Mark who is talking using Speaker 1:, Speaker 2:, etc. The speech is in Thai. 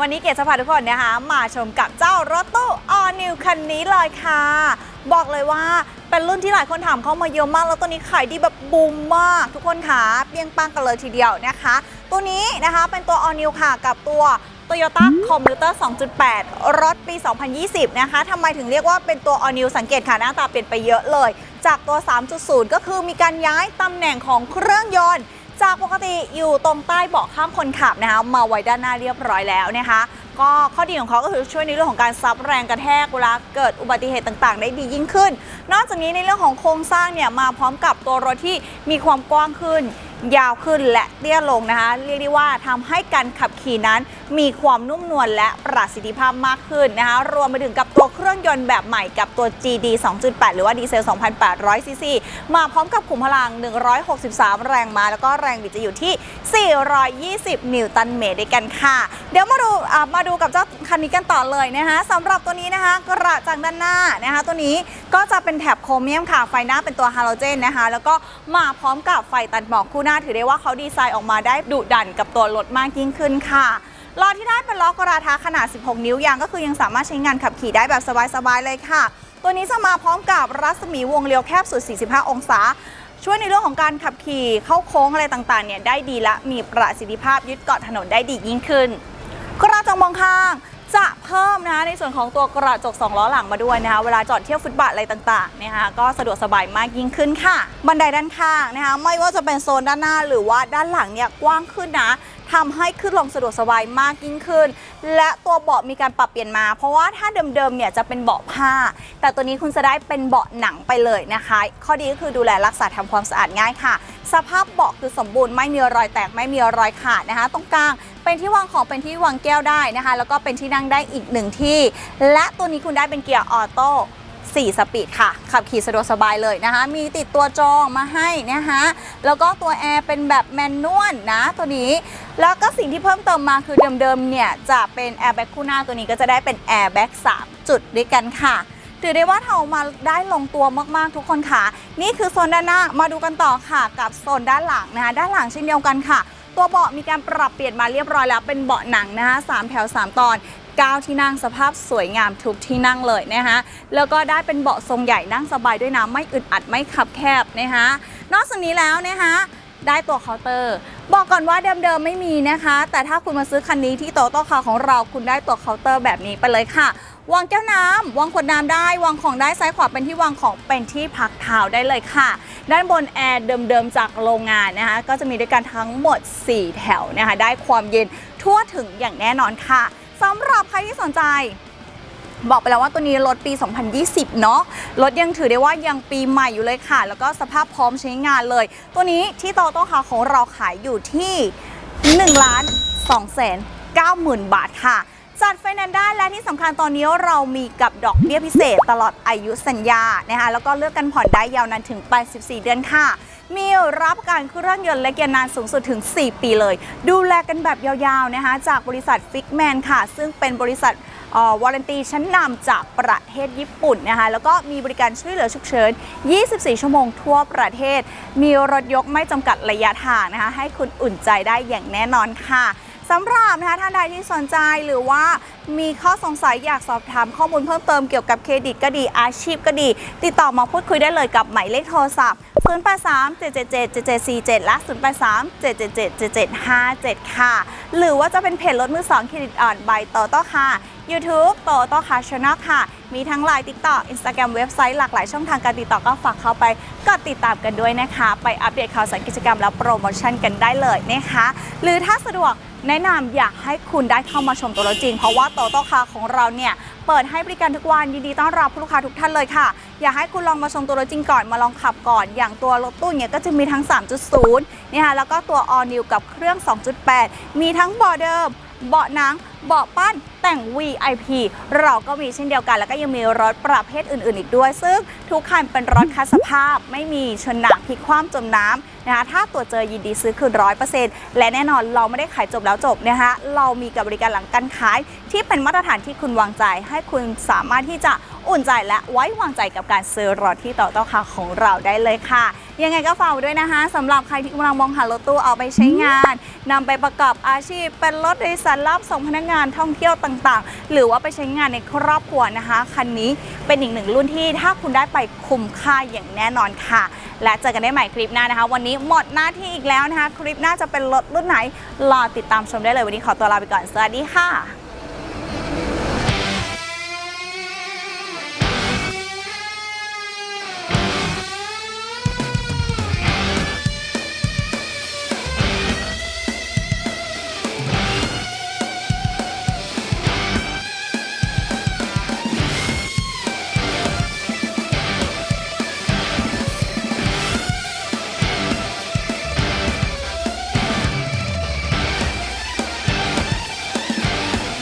Speaker 1: วันนี้เกศจะพาทุกคนนะคะมาชมกับเจ้ารถตู้ All New คันนี้เลยค่ะ บอกเลยว่าเป็นรุ่นที่หลายคนถามเข้ามาเยอะมาก แล้วตัวนี้ขายดีแบบบูมมาก ทุกคนค่ะเปรี้ยงปังกันเลยทีเดียวนะคะ ตัวนี้นะคะเป็นตัว All New ค่ะกับตัว Toyota Commuter 2.8 รถปี 2020 นะคะทำไมถึงเรียกว่าเป็นตัว All New สังเกตค่ะหน้าตาเปลี่ยนไปเยอะเลย จากตัว 3.0 ก็คือมีการย้ายตำแหน่งของเครื่องยนต์ จากปกติอยู่ตรงใต้เบาะข้างคนขับนะคะมาไว้ด้านหน้าเรียบร้อยแล้วนะคะ ก็ข้อดีของเขาก็คือช่วยในเรื่องของการซับแรงกระแทกเวลาเกิดอุบัติเหตุต่างๆ ได้ดียิ่งขึ้น นอกจากนี้ในเรื่องของโครงสร้างเนี่ยมาพร้อมกับตัวรถที่มีความกว้างขึ้น ยาวขึ้นและเตี้ยลงนะคะ เรียกได้ว่าทำให้การขับขี่นั้น มีความนุ่มนวลและประสิทธิภาพมากขึ้นนะคะ รวมไปถึงกับตัวเครื่องยนต์แบบใหม่กับตัว GD 2.8 หรือว่าดีเซล 2,800 ซีซี มาพร้อมกับขุมพลัง 163 แรงม้า แล้วก็แรงบิดจะอยู่ที่ 420 นิวตันเมตรด้วยกันค่ะ เดี๋ยวมาดูมาดูกับเจ้าคันนี้กันต่อเลยนะคะสำหรับตัวนี้นะคะกระจังด้านหน้านะคะ ตัวนี้ก็จะเป็นแถบโครเมียมค่ะ ไฟหน้าเป็นตัวฮาโลเจนนะคะ แล้วก็มาพร้อมกับไฟตัดหมอกคู่หน้าถือได้ว่าเขาดีไซน์ออกมาได้ดุดันกับตัวรถมากยิ่งขึ้นค่ะ ล้อที่ได้เป็นล้อกราทาขนาด 16 นิ้วยางก็คือยังสามารถใช้งานขับขี่ได้แบบสบายๆเลยค่ะ ตัวนี้จะมาพร้อมกับรัศมีวงเลี้ยวแคบสุด 45 องศา ช่วยในเรื่องของการขับขี่เข้าโค้งอะไรต่างๆเนี่ยได้ดีและมีประสิทธิภาพยึดเกาะถนนได้ดียิ่งขึ้น กระจกมองข้างจะเพิ่มนะคะในส่วนของตัวกระจกสองล้อหลังมาด้วยนะคะเวลาจอดเที่ยวฟุตบาทอะไรต่างๆนะคะก็สะดวกสบายมากยิ่งขึ้นค่ะ บันไดด้านข้างนะคะไม่ว่าจะเป็นโซนด้านหน้าหรือว่าด้านหลังเนี่ยกว้างขึ้นนะ ทำให้ขึ้นลงสะดวกสบายมากยิ่งขึ้น และตัวเบาะมีการปรับเปลี่ยนมา เพราะว่าถ้าเดิมๆเนี่ยจะเป็นเบาะผ้า แต่ตัวนี้คุณจะได้เป็นเบาะหนังไปเลยนะคะ ข้อดีก็คือดูแลรักษาทำความสะอาดง่ายค่ะ สภาพเบาะคือสมบูรณ์ไม่มีรอยแตกไม่มีรอยขาดนะคะ ตรงกลางเป็นที่วางของเป็นที่วางแก้วได้นะคะ แล้วก็เป็นที่นั่งได้อีกหนึ่งที่ และตัวนี้คุณได้เป็นเกียร์ออโต้ 4 สปีดค่ะ ขับขี่สะดวกสบายเลยนะคะ มีติดตัวจองมาให้นะคะแล้วก็ตัวแอร์เป็นแบบแมนนวลนะตัวนี้ แล้วก็สิ่งที่เพิ่มเติมมาคือเดิมๆเนี่ยจะเป็นแอร์แบ็กคู่หน้าตัวนี้ก็จะได้เป็นแอร์แบ็ก3จุดด้วยกันค่ะถือได้ว่าทำออกมาได้ลงตัวมากๆทุกคนค่ะ นี่คือโซนด้านหน้ามาดูกันต่อค่ะกับโซนด้านหลังนะคะ ด้านหลังเช่นเดียวกันค่ะ ตัวเบาะมีการปรับเปลี่ยนมาเรียบร้อยแล้วเป็นเบาะหนังนะคะสามแถว 3 ตอน 9 ที่นั่งสภาพสวยงามทุกที่นั่งเลยนะคะแล้วก็ได้เป็นเบาะทรงใหญ่นั่งสบายด้วยนะไม่อึดอัดไม่ขับแคบนะคะนอกจากนี้แล้วนะคะได้ตัวเคาน์เตอร์ บอกก่อนว่าเดิมๆไม่มีนะคะ แต่ถ้าคุณมาซื้อคันนี้ที่โตโต้คาของเราคุณได้ตัวเคาน์เตอร์แบบนี้ไปเลยค่ะวางแก้วน้ำวางขวดน้ำได้ วางของได้ซ้ายขวาเป็นที่วางของเป็นที่พักเท้าได้เลยค่ะ ด้านบนแอร์เดิมๆจากโรงงานนะคะ ก็จะมีด้วยกันทั้งหมด 4 แถวนะคะ ได้ความเย็นทั่วถึงอย่างแน่นอนค่ะ สำหรับใครที่สนใจ บอกไปแล้วว่าตัวนี้รถปี 2020 เนาะรถยังถือได้ว่ายังปีใหม่อยู่เลยค่ะ แล้วก็สภาพพร้อมใช้งานเลย ตัวนี้ที่โตโต้คาร์ของเราขายอยู่ที่1ล้าน2แสน9หมื่นบาทค่ะจัดไฟแนนซ์ได้และที่สำคัญตอนนี้เรามีกับดอกเบี้ยพิเศษตลอดอายุสัญญานะคะแล้วก็เลือกกันผ่อนได้ยาวนานถึง 84 เดือนค่ะ มีรับประกันเครื่องยนต์และเกียร์นานสูงสุดถึง 4 ปีเลย ดูแลกันแบบยาวๆนะคะจากบริษัทฟิกแมนค่ะ ซึ่งเป็นบริษัทวอรันตีชั้นนำจากประเทศญี่ปุ่นนะคะแล้วก็มีบริการช่วยเหลือฉุกเฉิน 24 ชั่วโมงทั่วประเทศ มีรถยกไม่จำกัดระยะทางนะคะให้คุณอุ่นใจได้อย่างแน่นอนค่ะ สำหรับนะคะท่านใดที่สนใจหรือว่ามีข้อสงสัยอยากสอบถามข้อมูลเพิ่มเติมเกี่ยวกับเครดิตก็ดีอาชีพก็ดี ติดต่อมาพูดคุยได้เลยกับหมายเลขโทรศัพท์ 083 777 7747 และ 083 777 7757 ค่ะ หรือว่าจะเป็นเพจรถมือสองเครดิตอ่อนบายโตโต้ค่ะ YouTube โตโต้คาช n น l ค่ะ มีทั้งไลน์ติ๊กต็อกอินสตาแกรมเว็บไซต์หลากหลายช่องทางการติดต่อก็ฝากเข้าไปกดติดตามกันด้วยนะคะ ไปอัปเดตข่าวสารกิจกรรมและโปรโมชั่นกันได้เลยนะคะ หรือถ้าสะดวก แนะนำอยากให้คุณได้เข้ามาชมตัวรถจริง เพราะว่าโตโต้คาของเราเนี่ยเปิดให้บริการทุกวันยินดีต้อนรับผู้ลูกค้าทุกท่านเลยค่ะ อยากให้คุณลองมาชมตัวรถจริงก่อนมาลองขับก่อน อย่างตัวรถตู้เนี่ยก็จะมีทั้ง 3.0นี่ค่ะแล้วก็ตัว all new กับเครื่อง 2.8 มีทั้งเบาะเดิมเบาะหนัง เบาะปั้นแต่ง VIP เราก็มีเช่นเดียวกัน แล้วก็ยังมีรถประเภทอื่น ๆ อีกด้วย ซึ่งทุกคันเป็นรถคัสภาพ ไม่มีชนหนักพลิกคว่ำจมน้ำนะคะถ้าตัวจเจอยินดีซื้อคืนร้อยเปอร์เซ็นต์และแน่นอนเราไม่ได้ขายจบแล้วจบนะคะเรามีกับบริการหลังการขาย ที่เป็นมาตรฐานที่คุณวางใจ ให้คุณสามารถที่จะอุ่นใจและไว้วางใจกับการซื้อรถที่ต่อต้อคาของเราได้เลยค่ะ ยังไงก็ฝากด้วยนะคะสำหรับใครที่กำลังมองหารถตู้เอาไปใช้งานนำไปประกอบอาชีพเป็นรถโดยสารรับส่งพนักงานท่องเที่ยวต่างๆ หรือว่าไปใช้งานในครอบครัวนะคะ คันนี้เป็นอีกหนึ่งรุ่นที่ถ้าคุณได้ไปคุ้มค่าอย่างแน่นอนค่ะ และเจอกันได้ใหม่คลิปหน้านะคะ วันนี้หมดหน้าที่อีกแล้วนะคะ คลิปหน้าจะเป็นรถรุ่นไหนรอติดตามชมได้เลยวันนี้ขอตัวลาไปก่อนสวัสดีค่ะ